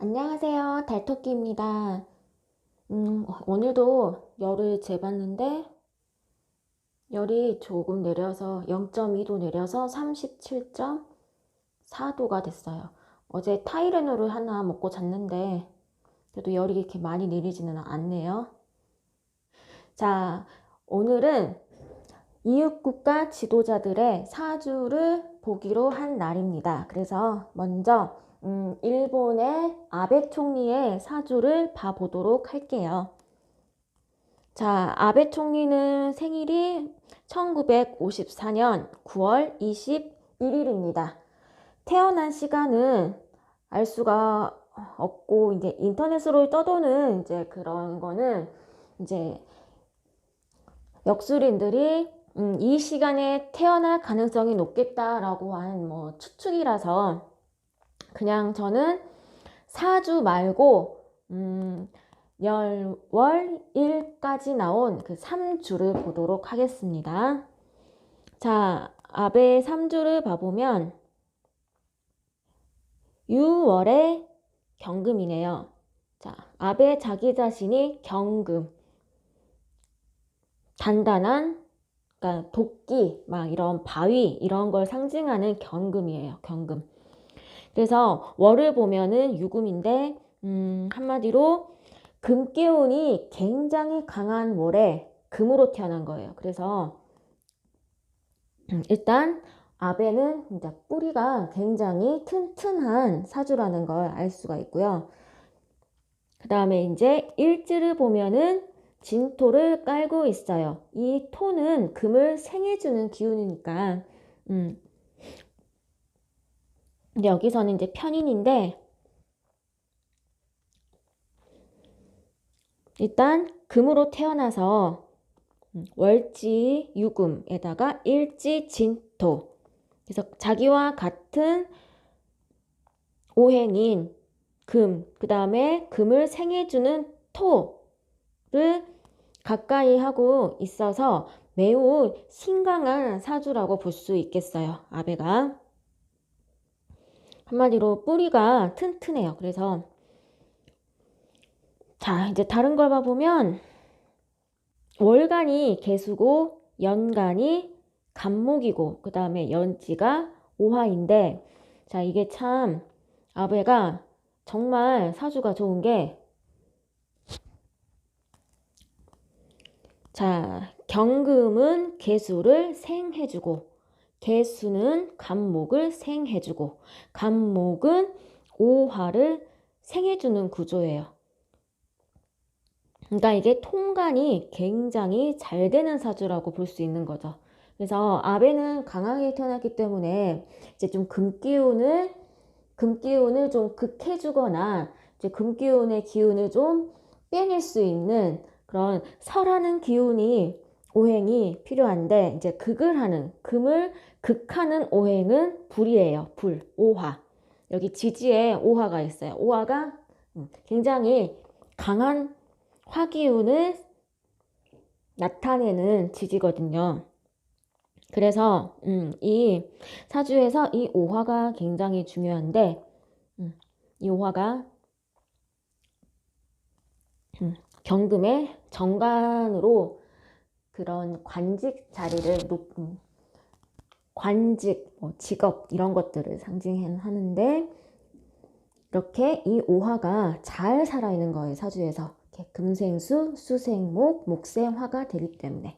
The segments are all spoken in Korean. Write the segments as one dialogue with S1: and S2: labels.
S1: 안녕하세요. 달토끼입니다. 음, 오늘도 열을 재봤는데 열이 조금 내려서 0.2도 내려서 37.4도가 됐어요. 어제 타이레놀을 하나 먹고 잤는데 그래도 열이 이렇게 많이 내리지는 않네요. 자, 오늘은 이웃국가 지도자들의 사주를 보기로 한 날입니다. 그래서 먼저 음, 일본의 아베 총리의 사주를 봐보도록 할게요. 자, 아베 총리는 생일이 1954년 9월 21일입니다. 태어난 시간은 알 수가 없고, 이제 인터넷으로 떠도는 이제 그런 거는 이제 역술인들이 음, 이 시간에 태어날 가능성이 높겠다라고 한 뭐 추측이라서 그냥 저는 사주 말고 음, 열월 일까지 나온 그 3주를 보도록 하겠습니다. 자, 아베 3주를 봐보면 6월에 경금이네요. 자, 아베 자기 자신이 경금. 단단한, 그러니까 도끼, 막 이런 바위, 이런 걸 상징하는 경금이에요. 경금. 그래서 월을 보면은 유금인데 음, 한마디로 금기운이 굉장히 강한 월에 금으로 태어난 거예요. 그래서 음, 일단 아베는 진짜 뿌리가 굉장히 튼튼한 사주라는 걸 알 수가 있고요. 그 다음에 이제 일지를 보면은 진토를 깔고 있어요. 이 토는 금을 생해주는 기운이니까 음, 근데 여기서는 이제 편인인데 일단 금으로 태어나서 음, 월지 유금에다가 일지 진토 그래서 자기와 같은 오행인 금, 그 다음에 금을 생해주는 토를 가까이 하고 있어서 매우 신강한 사주라고 볼 수 있겠어요. 아베가. 한마디로 뿌리가 튼튼해요. 그래서 자 이제 다른 걸 봐보면 월간이 개수고 연간이 간목이고 그 다음에 연지가 오화인데 자 이게 참 아베가 정말 사주가 좋은 게 자, 경금은 개수를 생해주고 개수는 간목을 생해주고 간목은 오화를 생해주는 구조예요. 그러니까 이게 통관이 굉장히 잘 되는 사주라고 볼 수 있는 거죠. 그래서 아베는 강하게 태어났기 때문에 이제 좀 금기운을 금기운을 좀 극해주거나 이제 금기운의 기운을 좀 빼낼 수 있는 그런 설하는 기운이 오행이 필요한데 이제 극을 하는 금을 극하는 오행은 불이에요. 불, 오화. 여기 지지에 오화가 있어요. 오화가 음, 굉장히 강한 화기운을 나타내는 지지거든요. 그래서 음, 이 사주에서 이 오화가 굉장히 중요한데 음, 이 오화가 음, 경금의 정관으로 그런 관직 자리를 높은 관직, 뭐 직업 이런 것들을 상징하는데 이렇게 이 오화가 잘 살아있는 거예요 사주에서. 금생수, 수생목, 목생화가 되기 때문에.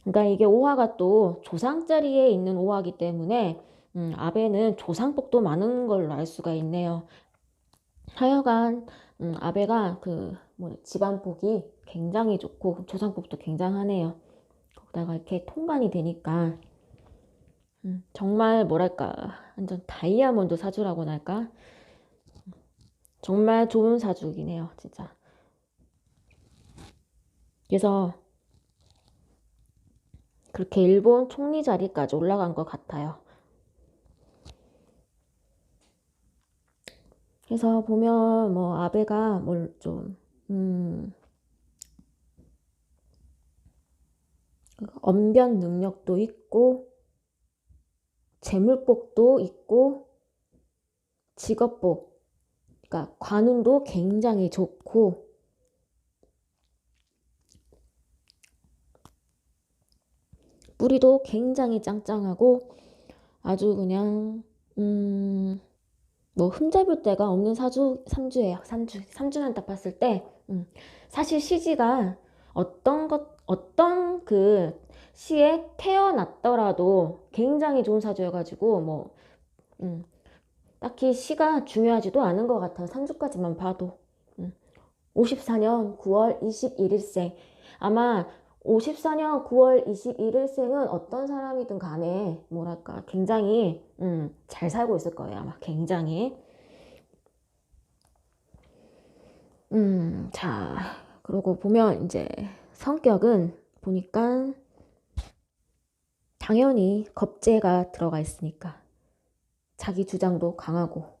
S1: 그러니까 이게 오화가 또 조상 자리에 있는 오화기 때문에 음, 아베는 조상복도 많은 걸로 알 수가 있네요. 하여간 음, 아베가 그 뭐 집안 복이 굉장히 좋고 조상복도 굉장하네요. 거기다가 이렇게 통관이 되니까 음, 정말 뭐랄까 완전 다이아몬드 사주라고나 할까? 정말 좋은 사주긴 해요 진짜. 그래서 그렇게 일본 총리 자리까지 올라간 것 같아요. 그래서 보면 뭐 아베가 뭘좀 음, 언변 능력도 있고 재물복도 있고 직업복, 그러니까 관운도 굉장히 좋고. 뿌리도 굉장히 짱짱하고 아주 그냥 음, 뭐 흠잡을 데가 없는 사주 삼주예요. 삼주 삼주만 딱 봤을 때. 음, 사실 시지가 어떤 것 어떤 그 시에 태어났더라도 굉장히 좋은 사주여가지고 뭐 음, 딱히 시가 중요하지도 않은 것 같아요. 3주까지만 봐도. 음. 54년 9월 21일생. 아마 54년 9월 21일생은 어떤 사람이든 간에 뭐랄까 굉장히 음, 잘 살고 있을 거예요. 아마 굉장히. 음, 자, 그러고 보면 이제 성격은 보니까 당연히 겁재가 들어가 있으니까 자기 주장도 강하고.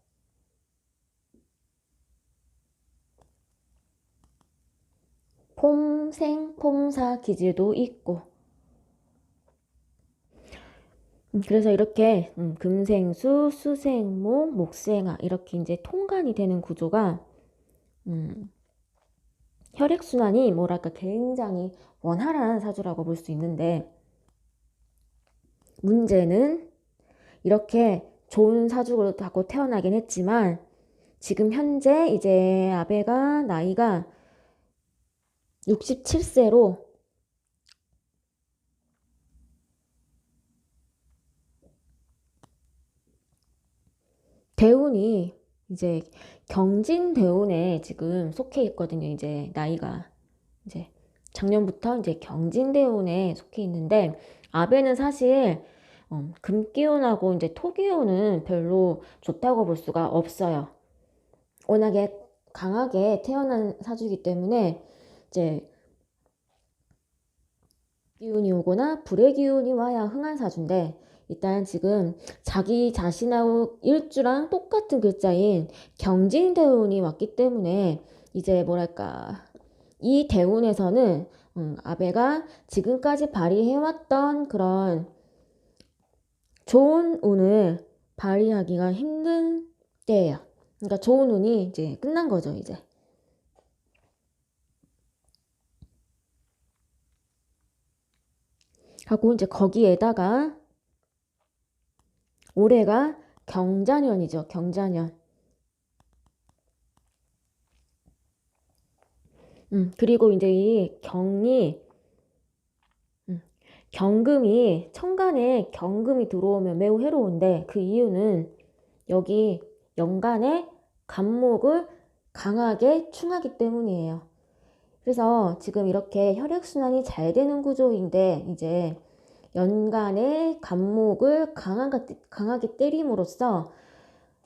S1: 폼생 폼사 기질도 있고. 음, 그래서 이렇게 음, 금생수, 수생모, 목생아 이렇게 이제 통관이 되는 구조가 음, 혈액순환이 뭐랄까 굉장히 원활한 사주라고 볼 수 있는데 문제는 이렇게 좋은 사주로 갖고 태어나긴 했지만 지금 현재 이제 아베가 나이가 67세로 대운이 이제 경진 대운에 지금 속해 있거든요. 이제 나이가 이제 작년부터 이제 경진 대운에 속해 있는데 아베는 사실 어, 금기운하고 이제 토기운은 별로 좋다고 볼 수가 없어요. 워낙에 강하게 태어난 사주이기 때문에 이제 기운이 오거나 불의 기운이 와야 흥한 사주인데 일단 지금 자기 자신하고 일주랑 똑같은 글자인 경진 대운이 왔기 때문에 이제 뭐랄까 이 대운에서는 음, 아베가 지금까지 발휘해왔던 그런 좋은 운을 발휘하기가 힘든 때예요. 그러니까 좋은 운이 이제 끝난 거죠, 이제. 하고 이제 거기에다가 올해가 경자년이죠. 경자년. 음, 그리고 이제 이 경이 음, 경금이 천간에 경금이 들어오면 매우 해로운데 그 이유는 여기 연간에 간목을 강하게 충하기 때문이에요. 그래서 지금 이렇게 혈액순환이 잘 되는 구조인데 이제 연간에 간목을 강하게, 강하게 때림으로써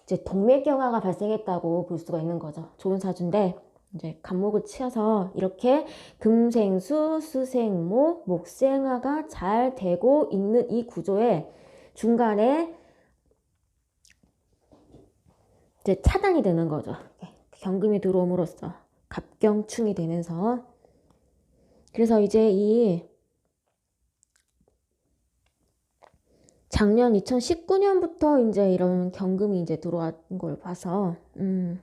S1: 이제 동맥경화가 발생했다고 볼 수가 있는 거죠. 좋은 사주인데 이제 간목을 치어서 이렇게 금생수, 수생모, 목생화가 잘 되고 있는 이 구조에 중간에 이제 차단이 되는 거죠. 경금이 들어옴으로써 갑경충이 되면서 그래서 이제 이 작년 2019년부터 이제 이런 경금이 이제 들어온 걸 봐서 음.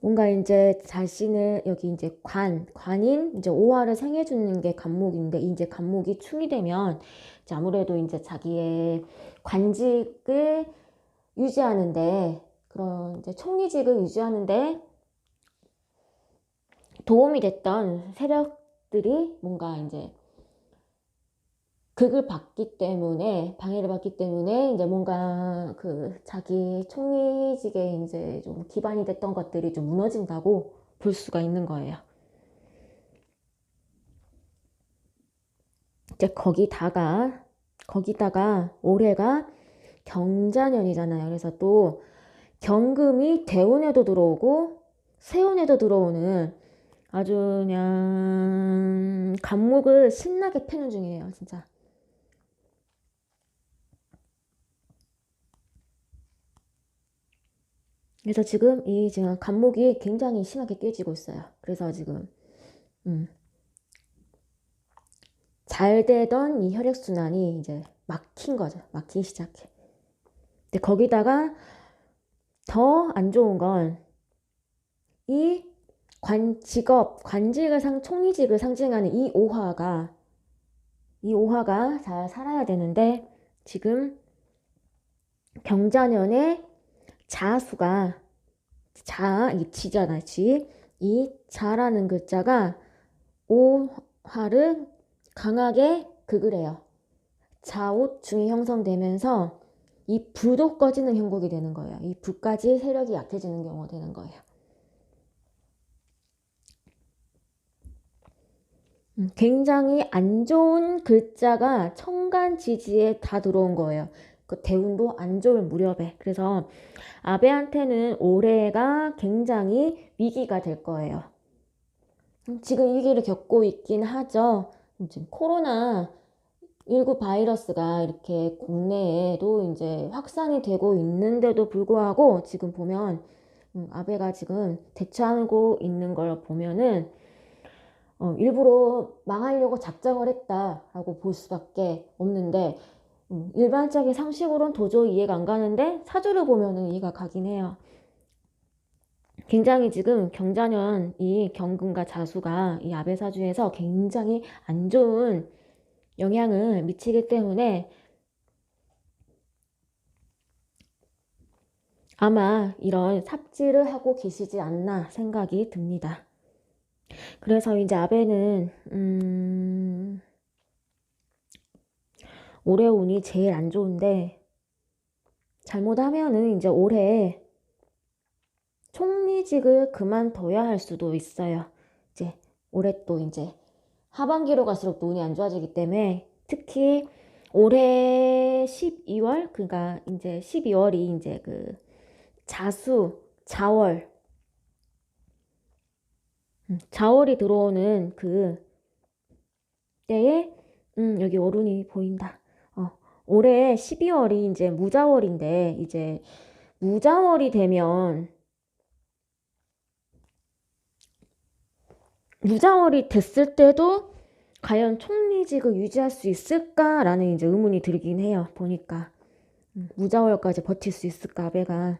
S1: 뭔가 이제 자신을 여기 이제 관, 관인 이제 오화를 생해주는 게 간목인데 이제 간목이 충이 되면 이제 아무래도 이제 자기의 관직을 유지하는데 그런 이제 총리직을 유지하는데 도움이 됐던 세력들이 뭔가 이제 극을 받기 때문에 방해를 받기 때문에 이제 뭔가 그 자기 총리직에 이제 좀 기반이 됐던 것들이 좀 무너진다고 볼 수가 있는 거예요. 이제 거기다가 거기다가 올해가 경자년이잖아요. 그래서 또 경금이 대운에도 들어오고 세운에도 들어오는 아주 그냥 감목을 신나게 패는 중이에요. 진짜. 그래서 지금 이 지금 간목이 굉장히 심하게 깨지고 있어요. 그래서 지금 음. 잘 되던 이 혈액순환이 이제 막힌 거죠. 막히기 시작해. 근데 거기다가 더 안 좋은 건 이 관, 직업, 관직을 상, 총리직을 상징하는 이 오화가, 이 오화가 잘 살아야 되는데, 지금 경자년의 자수가, 자, 이 지잖아, 지. 이 자라는 글자가 오화를 강하게 극을 해요. 자옷 중이 형성되면서 이 불도 꺼지는 형국이 되는 거예요. 이 불까지 세력이 약해지는 경우가 되는 거예요. 굉장히 안 좋은 글자가 청간 지지에 다 들어온 거예요. 그 대운도 안 좋을 무렵에. 그래서 아베한테는 올해가 굉장히 위기가 될 거예요. 음, 지금 위기를 겪고 있긴 하죠. 지금 코로나 19 바이러스가 이렇게 국내에도 이제 확산이 되고 있는데도 불구하고 지금 보면 음, 아베가 지금 대처하고 있는 걸 보면은 어, 일부러 망하려고 작정을 했다라고 볼 수밖에 없는데 음, 일반적인 상식으로는 도저히 이해가 안 가는데 사주를 보면은 이해가 가긴 해요. 굉장히 지금 경자년 이 경금과 자수가 이 아베 사주에서 굉장히 안 좋은 영향을 미치기 때문에 아마 이런 삽질을 하고 계시지 않나 생각이 듭니다. 그래서 이제 아베는 음, 올해 운이 제일 안 좋은데 잘못하면은 이제 올해 총리직을 그만둬야 할 수도 있어요. 이제 올해 또 이제 하반기로 갈수록 또 운이 안 좋아지기 때문에 특히 올해 12월 그러니까 이제 12월이 이제 그 자수 자월 음, 자월이 들어오는 그 때에 음, 여기 어른이 보인다. 어, 올해 12월이 이제 무자월인데 이제 무자월이 되면 무자월이 됐을 때도 과연 총리직을 유지할 수 있을까라는 이제 의문이 들긴 해요. 보니까 음, 무자월까지 버틸 수 있을까 아베가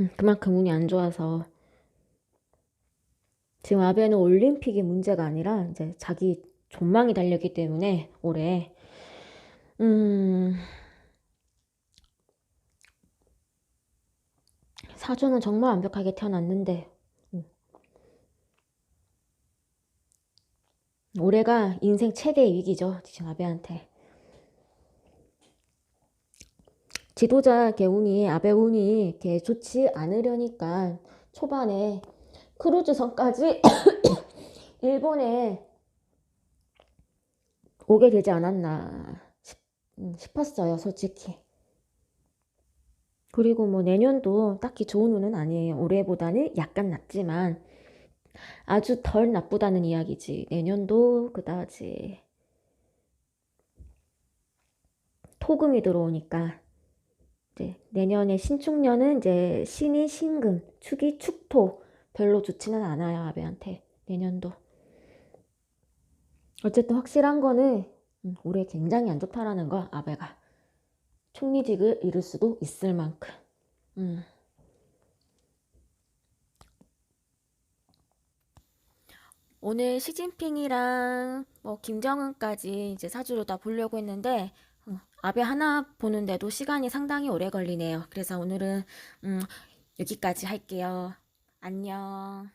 S1: 음, 그만큼 운이 안 좋아서 지금 아베는 올림픽이 문제가 아니라 이제 자기 존망이 달렸기 때문에 올해 음 사주는 정말 완벽하게 태어났는데 음. 올해가 인생 최대의 위기죠 지금 아베한테 지도자 개운이 아베 운이 이렇게 좋지 않으려니까 초반에 크루즈선까지 일본에 오게 되지 않았나 싶, 음, 싶었어요, 솔직히. 그리고 뭐 내년도 딱히 좋은 운은 아니에요. 올해보다는 약간 낫지만 아주 덜 나쁘다는 이야기지. 내년도 그다지 토금이 들어오니까 이제 내년에 신축년은 이제 신이 신금, 축이 축토 별로 좋지는 않아요, 아베한테. 내년도. 어쨌든 확실한 거는 음, 올해 굉장히 안 좋다라는 거, 아베가. 총리직을 잃을 수도 있을 만큼. 음. 오늘 시진핑이랑 뭐 김정은까지 이제 사주로 다 보려고 했는데 음, 아베 하나 보는데도 시간이 상당히 오래 걸리네요. 그래서 오늘은 음, 여기까지 할게요. 안녕.